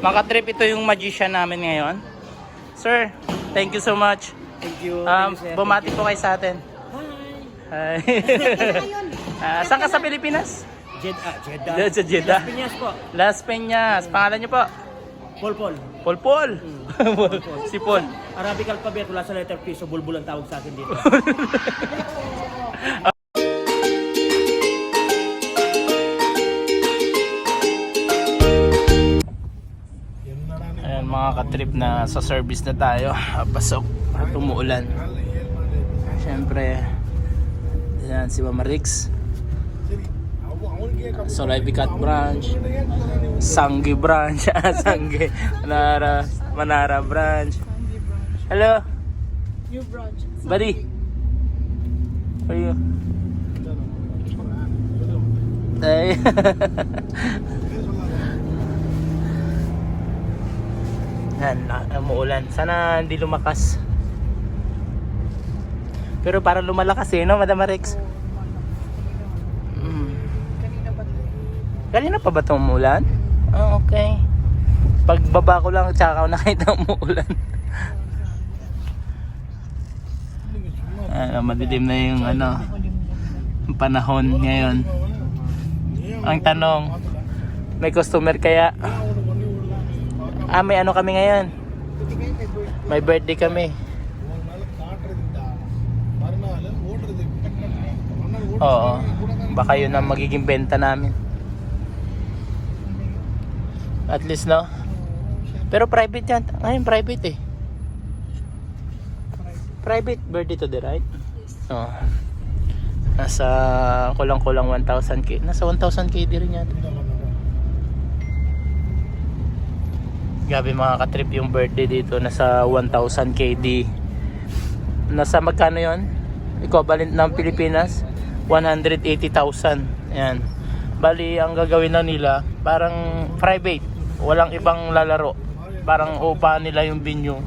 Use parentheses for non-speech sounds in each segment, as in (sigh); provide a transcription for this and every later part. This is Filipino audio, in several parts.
Mga trip, ito yung magician namin ngayon. Sir, thank you so much. Thank you. Um, Thank you, bumati po kayo sa atin. Hi. (laughs) Ah, saan ka sa Pilipinas? Jeddah. Jeddah. Sa Jeddah. Las Piñas po. Las Peñas. Pangalan niyo po? Paul (laughs) Paul. Paul Paul. si Paul. Arabic alphabet wala sa letter P so bulbul ang tawag sa akin dito. (laughs) mga katrip na sa service na tayo. Pasok at umuulan. Siyempre, yan si Mama Rix. Solaibicat branch. Sanggi branch. (laughs) Ah, Sanggi. Manara, Manara branch. Hello. New branch. Buddy. How are you? Ay. (laughs) Yan, umuulan. Sana hindi lumakas. Pero parang lumalakas eh, no, Madam Rex? Mm. Kanina pa ba itong umuulan? Ah, okay. Pagbaba ko lang, tsaka ako nakita umuulan. (laughs) ano, madilim na yung ano, panahon ngayon. Ang tanong, may customer kaya? Ah, may ano kami ngayon? May birthday kami. Oo. Baka yun ang magiging benta namin. At least, no? Pero private yan. Ngayon, private eh. Private birthday to the right? Oo. Nasa kulang-kulang 1,000 k. Nasa 1,000 k rin yan. Gabi mga katrip yung birthday dito. Nasa 1,000 KD. Nasa magkano yon? Equivalent ng Pilipinas? 180,000. Ayan. Bali, ang gagawin na nila, parang private. Walang ibang lalaro. Parang upa nila yung venue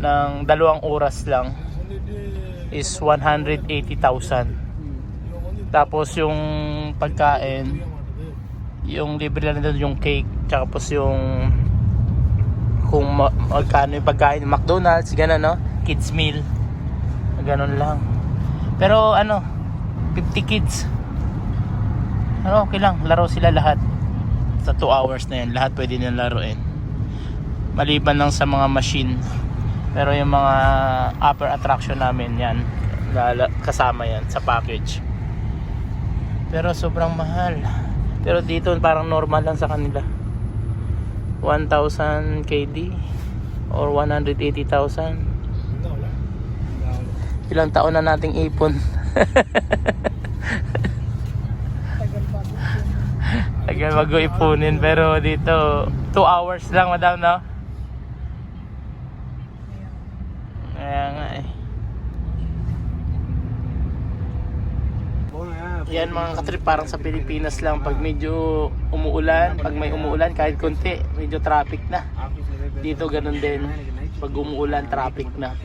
ng dalawang oras lang is 180,000. Tapos yung pagkain, yung libre lang doon yung cake, tsaka tapos yung kung ma- magkano yung pagkain, McDonald's, gano'n no? Kids meal. Ganun lang. Pero ano, 50 kids. Ano, okay lang. Laro sila lahat. Sa 2 hours na yan, lahat pwede nilang laruin. Maliban lang sa mga machine. Pero yung mga upper attraction namin, yan. Kasama yan sa package. Pero sobrang mahal. Pero dito parang normal lang sa kanila. 1,000 KD or 180,000. Ilang taon na nating ipon. (laughs) tagal bago. Ipunin pero dito 2 hours lang madam no? Kaya nga eh. Yan mga katrip parang sa Pilipinas lang pag medyo umuulan, pag may umuulan kahit konti, medyo traffic na. Dito ganun din. Pag umuulan, traffic na.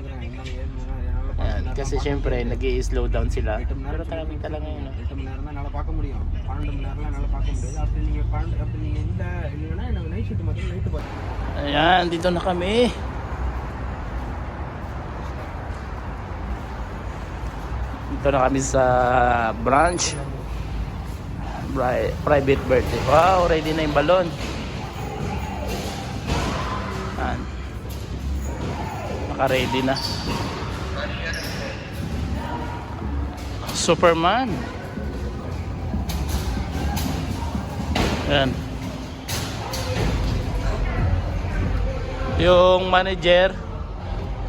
Ayan, kasi syempre, nag slow down sila. Pero traffic talaga yun. Ayan, dito na kami. Dito na kami sa branch. Bri- Private birthday. Wow, ready na yung balon. Ayan. Naka-ready na. Superman. Ayan. yung manager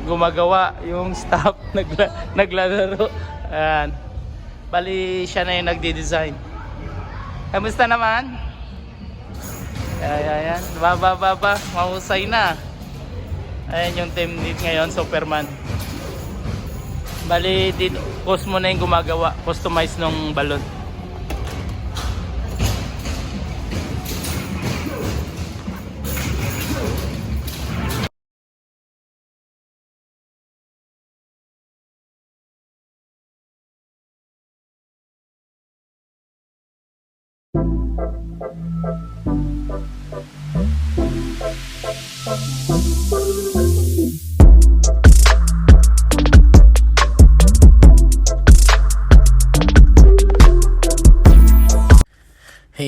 gumagawa yung (laughs) staff nagla naglalaro ayan bali siya na yung nagde-design kamusta naman? Ayan ayan. Baba baba mahusay na. Ayan yung team lead ngayon Superman. Bali dito Cosmo na yung gumagawa customize ng balon Hey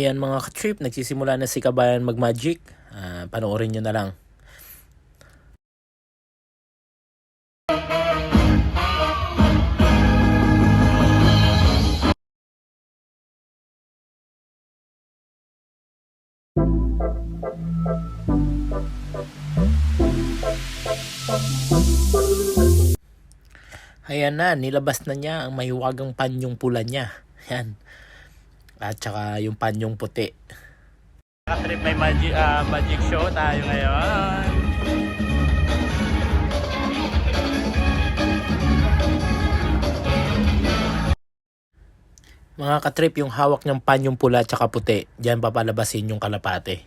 yan mga ka-trip, nagsisimula na si Kabayan mag-magic. Ah, panoorin nyo na lang. Ayan na, nilabas na niya ang mahiwagang panyong pula niya. Yan. At saka yung panyong puti. Trip may magic, ah, magic show tayo ngayon. Mga katrip, yung hawak niyang panyong pula at saka puti, diyan papalabasin yung kalapate.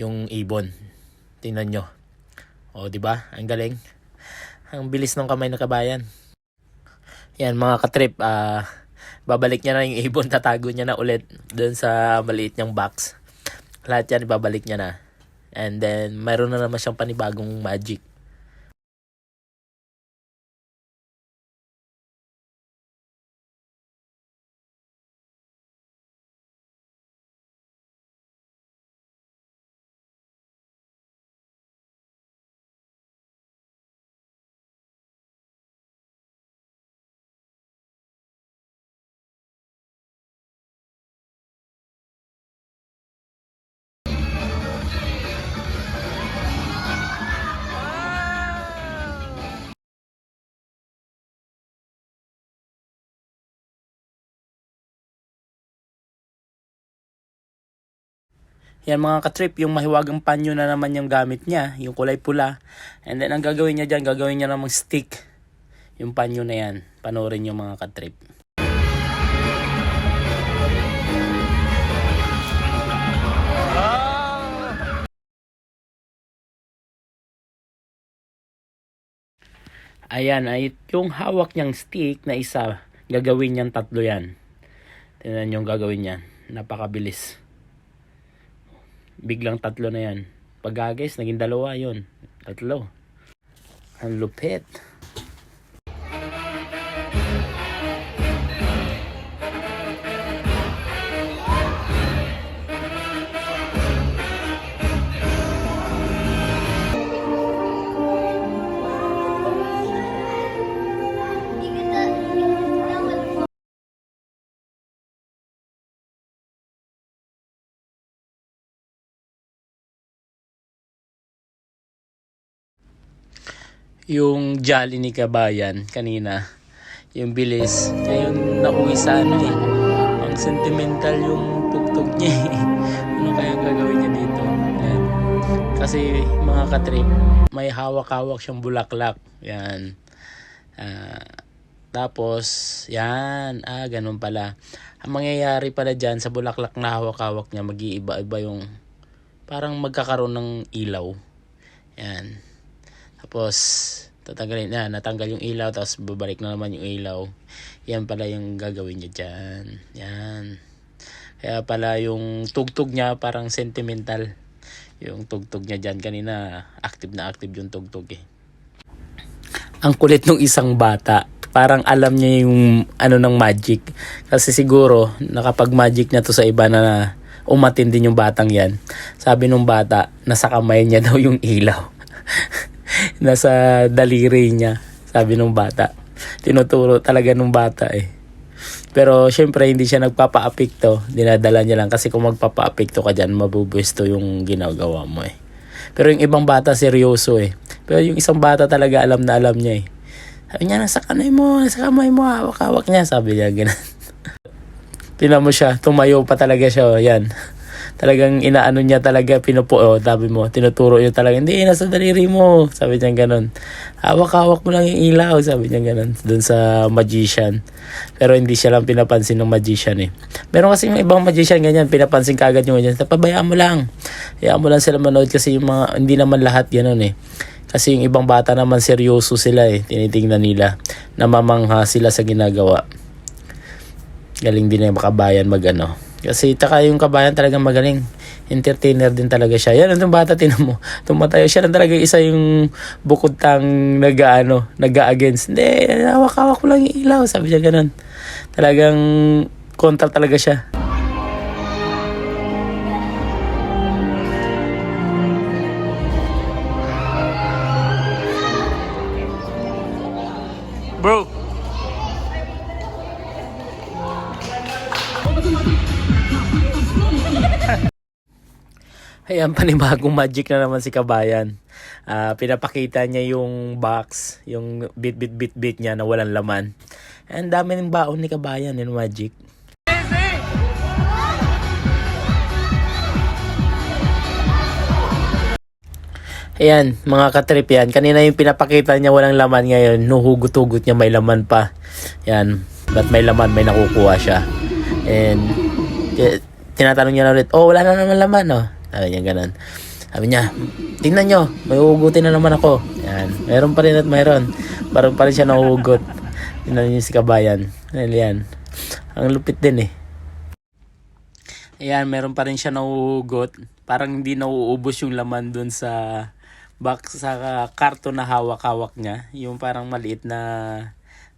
Yung ibon. Tingnan nyo. O, di ba? Ang galing. Ang bilis ng kamay ng kabayan. Yan mga katrip, ah babalik niya na yung ibon, (laughs) tatago niya na ulit doon sa maliit niyang box. Lahat yan ibabalik niya na. And then, mayroon na naman siyang panibagong magic. Yan mga katrip, yung mahiwagang panyo na naman yung gamit niya, yung kulay pula. And then ang gagawin niya dyan, gagawin niya namang stick. Yung panyo na yan. Panoorin yung mga katrip. Ayan, ay yung hawak niyang stick na isa, gagawin niyang tatlo yan. Tingnan yung gagawin niya. Napakabilis. Biglang tatlo na yan. Pagagis, naging dalawa yon Tatlo. Ang lupit. Yung jolly ni Kabayan kanina. Yung bilis. Ngayon nauwi sa ano eh. Ang sentimental yung tugtog niya eh. (laughs) ano kaya gagawin niya dito? Yan. Kasi mga katrip, may hawak-hawak siyang bulaklak. Yan. Ah, tapos, yan. Ah, ganun pala. Ang mangyayari pala dyan sa bulaklak na hawak-hawak niya, mag-iiba-iba yung parang magkakaroon ng ilaw. Yan. Tapos, tatanggalin na, natanggal yung ilaw, tapos babalik na naman yung ilaw. Yan pala yung gagawin niya dyan. Yan. Kaya pala yung tugtog niya parang sentimental. Yung tugtog niya dyan. Kanina, active na active yung tugtog eh. Ang kulit ng isang bata. Parang alam niya yung ano ng magic. Kasi siguro, nakapag-magic na to sa iba na umatin din yung batang yan. Sabi nung bata, nasa kamay niya daw yung ilaw. (laughs) nasa daliri niya, sabi nung bata. Tinuturo talaga nung bata eh. Pero syempre hindi siya nagpapa-apekto, dinadala niya lang kasi kung magpapa-apekto ka diyan, mabubwesto yung ginagawa mo eh. Pero yung ibang bata seryoso eh. Pero yung isang bata talaga alam na alam niya eh. Sabi niya, nasa kanay mo, nasa kamay mo, hawak-hawak niya. Sabi niya, ganun. (laughs) Tinan mo siya, tumayo pa talaga siya, oh, yan talagang inaano niya talaga pinupo oh, sabi mo tinuturo niya talaga hindi nasa daliri mo. Sabi niya ganun. Hawak-hawak mo lang yung ilaw sabi niya ganun dun sa magician. Pero hindi siya lang pinapansin ng magician eh. Meron kasi yung ibang magician ganyan pinapansin kagad yung ganyan pabayaan mo lang. Hayaan mo lang sila manood kasi yung mga hindi naman lahat ganun eh. Kasi yung ibang bata naman seryoso sila eh. Tinitingnan nila. Namamangha sila sa ginagawa. Galing din yung makabayan mag ano Kasi taka yung kabayan talagang magaling. Entertainer din talaga siya. Yan, itong bata, tinan mo. Tumatayo siya lang talaga isa yung bukod tang nag-ano, nag-against. Hindi, hawak-hawak ko lang yung ilaw. Sabi siya ganun. Talagang kontra talaga siya. Ayan, (laughs) panibagong magic na naman si Kabayan. Ah, pinapakita niya yung box, yung bit bit bit bit niya na walang laman. Ang dami ng baon ni Kabayan yung magic. Ayan, mga katrip yan. Kanina yung pinapakita niya walang laman ngayon. Nuhugot-hugot niya may laman pa. Yan. Ba't may laman? May nakukuha siya. And, ti- tinatanong niya na ulit, oh, wala na naman laman, oh. Sabi niya ganun. Sabi niya, tingnan nyo, may uhugutin na naman ako. Yan. Meron pa rin at mayroon. Parang pa rin siya nahuhugot. Tingnan niyo si Kabayan. Ano yan? Ang lupit din eh. Ayan, meron pa rin siya nahuhugot. Parang hindi nauubos yung laman dun sa box sa karton na hawak-hawak niya. Yung parang maliit na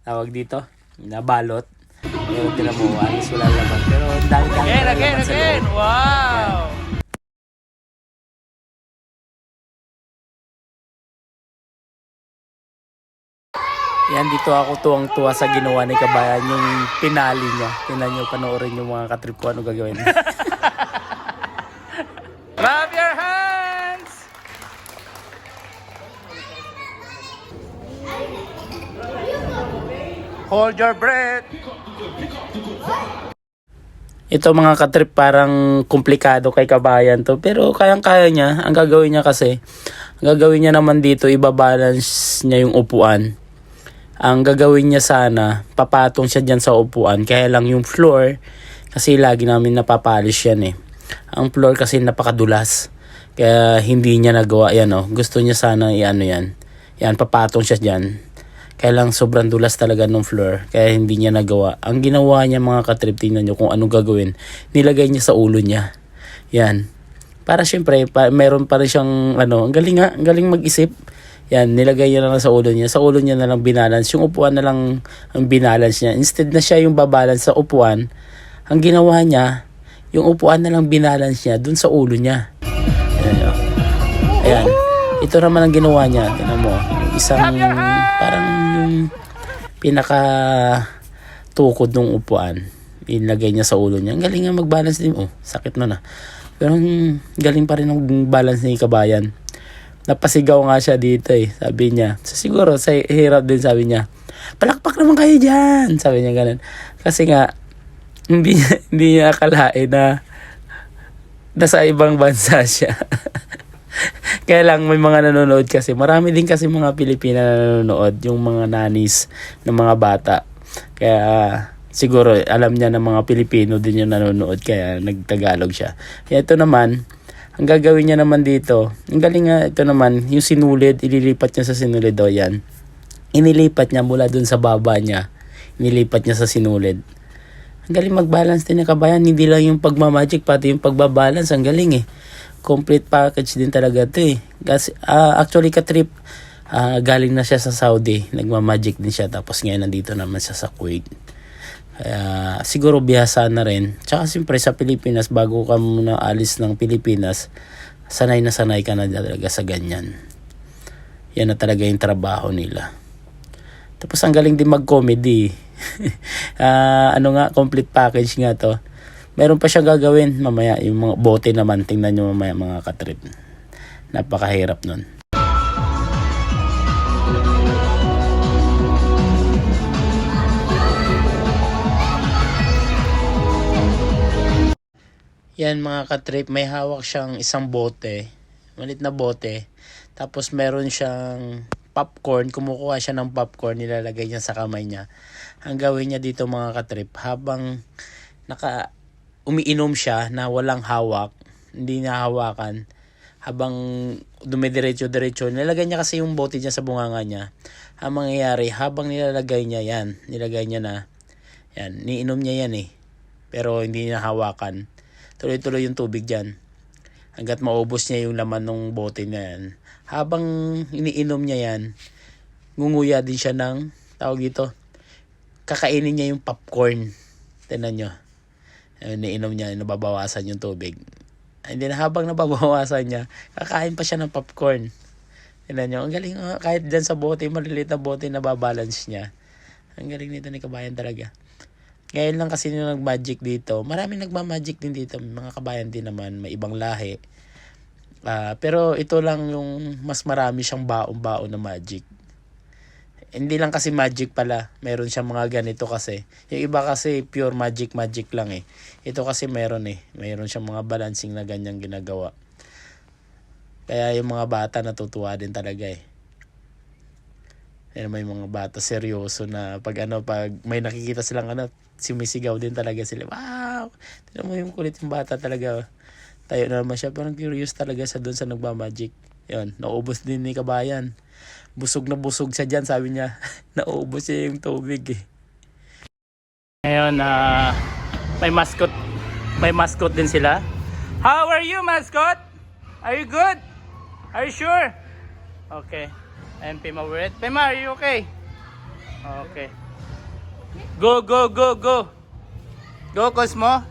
tawag dito, na balot. Pero alis wala laman. Pero ang dami-dami Again, again, again! Wow! Yan, dito ako tuwang-tuwa sa ginawa ni Kabayan, yung pinali niya. Tingnan niyo, panoorin yung mga katrip ko ano gagawin. (laughs) Clap your hands! Hold your breath! Ito mga katrip parang komplikado kay kabayan to. Pero kayang-kaya niya. Ang gagawin niya kasi, ang gagawin niya naman dito, ibabalance niya yung upuan. Ang gagawin niya sana, papatong siya dyan sa upuan. Kaya lang yung floor, kasi lagi namin napapalis yan eh. Ang floor kasi napakadulas. Kaya hindi niya nagawa yan oh. Gusto niya sana i-ano yan. Yan, papatong siya dyan. Kaya lang sobrang dulas talaga ng floor. Kaya hindi niya nagawa. Ang ginawa niya mga katrip, tingnan niyo kung anong gagawin. Nilagay niya sa ulo niya. Yan. Para syempre, pa, meron pa rin siyang, ano, ang galing nga, ang galing mag-isip. Yan, nilagay niya na lang sa ulo niya. Sa ulo niya na lang binalance. Yung upuan na lang ang binalance niya. Instead na siya yung babalance sa upuan, ang ginawa niya, yung upuan na lang binalance niya dun sa ulo niya. Ayan. oh. Ayan. Ito naman ang ginawa niya. Tingnan mo. Isang parang yung pinaka tukod ng upuan. Inlagay niya sa ulo niya. Ang galing nga mag-balance din. Oh, sakit na na. Pero ang galing pa rin ng balance ni Kabayan. Napasigaw nga siya dito eh. Sabi niya. So, siguro sa hirap din sabi niya. Palakpak naman kayo dyan. Sabi niya ganun. Kasi nga, (laughs) hindi niya, hindi niya akalain na nasa ibang bansa (laughs) siya. Kaya lang may mga nanonood kasi. Marami din kasi mga Pilipina na nanonood. Yung mga nanis ng mga bata. Kaya siguro alam niya na mga Pilipino din yung nanonood. Kaya nagtagalog siya. Kaya ito naman, ang gagawin niya naman dito, ang galing nga ito naman, yung sinulid, ililipat niya sa sinulid o yan. Inilipat niya mula dun sa baba niya. Inilipat niya sa sinulid. Ang galing mag-balance din ng kabayan. Hindi lang yung pagmamagic, pati yung pagbabalance. Ang galing eh. Complete package din talaga to eh. Kasi, ah, actually ka-trip, ah, galing na siya sa Saudi. Nagmamagic din siya. Tapos ngayon nandito naman siya sa Kuwait. Kaya siguro bihasa na rin. Tsaka siyempre sa Pilipinas, bago ka muna alis ng Pilipinas, sanay na sanay ka na talaga sa ganyan. Yan na talaga yung trabaho nila. Tapos ang galing din mag-comedy. (laughs) Ah, ano nga, complete package nga to. Meron pa siya gagawin mamaya. Yung mga bote naman, tingnan nyo mamaya mga katrip. Napakahirap nun. Yan mga katrip, may hawak siyang isang bote. Malit na bote. Tapos meron siyang popcorn. Kumukuha siya ng popcorn, nilalagay niya sa kamay niya. Ang gawin niya dito mga katrip, habang naka umiinom siya na walang hawak, hindi niya hawakan, habang dumidiretso-diretso, nilalagay niya kasi yung bote niya sa bunganga niya. Ang mangyayari, habang nilalagay niya yan, nilagay niya na, yan, niinom niya yan eh. Pero hindi niya hawakan. Tuloy-tuloy yung tubig dyan. Hanggat maubos niya yung laman ng bote na yan. Habang iniinom niya yan, ngunguya din siya ng, tawag dito, kakainin niya yung popcorn. Tignan nyo. Iniinom niya, nababawasan yung tubig. And then habang nababawasan niya, kakain pa siya ng popcorn. Tignan nyo, ang galing, oh, kahit dyan sa bote, maliliit na bote, nababalance niya. Ang galing nito ni kabayan talaga. Ngayon lang kasi nung nag-magic dito, maraming nagma-magic din dito. Mga kabayan din naman, may ibang lahi. Ah, pero ito lang yung mas marami siyang baon-baon na magic. Hindi lang kasi magic pala. Meron siyang mga ganito kasi. Yung iba kasi pure magic magic lang eh. Ito kasi meron eh. Meron siyang mga balancing na ganyang ginagawa. Kaya yung mga bata natutuwa din talaga eh. Yan may mga bata seryoso na pag ano pag may nakikita silang ano sumisigaw din talaga sila. Wow! Tignan mo yung kulit yung bata talaga. Tayo na naman siya. Parang curious talaga sa doon sa nagmamagic. Yun, naubos din ni kabayan. Busog na busog siya dyan, sabi niya. (laughs) naubos siya yung tubig eh. Ngayon, ah, may mascot. May mascot din sila. How are you, mascot? Are you good? Are you sure? Okay. And Pima we're it. Pima, are you okay? Okay. Go, go, go, go. Go, Cosmo.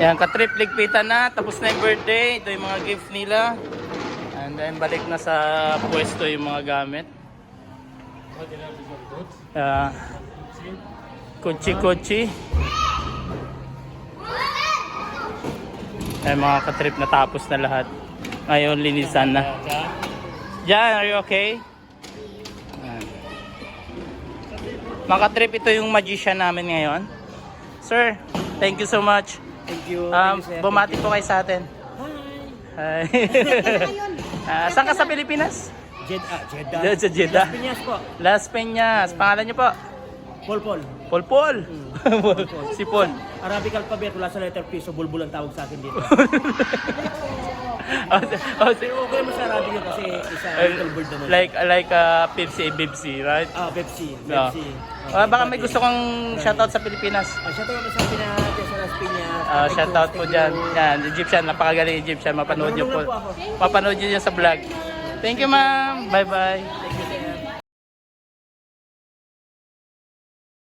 Yan, ka-trip ligpitan na. Tapos na yung birthday. Ito yung mga gift nila. And then, balik na sa pwesto yung mga gamit. Uh, Kuchi-kuchi. Ay, mga ka-trip na tapos na lahat. Ngayon, linisan na. Jan, are you okay? Mga ka-trip, ito yung magician namin ngayon. Sir, thank you so much. Thank you. Um, Thank you, sir. bumati po kayo sa atin. Hi. (laughs) Ah, saan ka sa Pilipinas? Ah, Jeddah. Dito sa Jeddah. Las Piñas po. Las Peñas. Pangalan niyo po? Paul (laughs) Paul. Paul Paul. si Paul. Arabic alphabet wala sa letter P so bulbul ang tawag sa akin dito. (laughs) oh, si- oh, si- Pero okay mo sa Arabic yun kasi isa uh, little bird naman. like like uh, Pepsi, Bibsi, right? ah, Pepsi. No. Pepsi. Ah, baka may gusto kong shoutout sa Pilipinas. Ah, shoutout mo sa Las Piñas. Ah, Thank you, shoutout po dyan. Yan, Egyptian, napakagaling Egyptian. Mapanood niyo po. Mapanood niyo yan sa vlog. Thank you, ma'am. Bye-bye.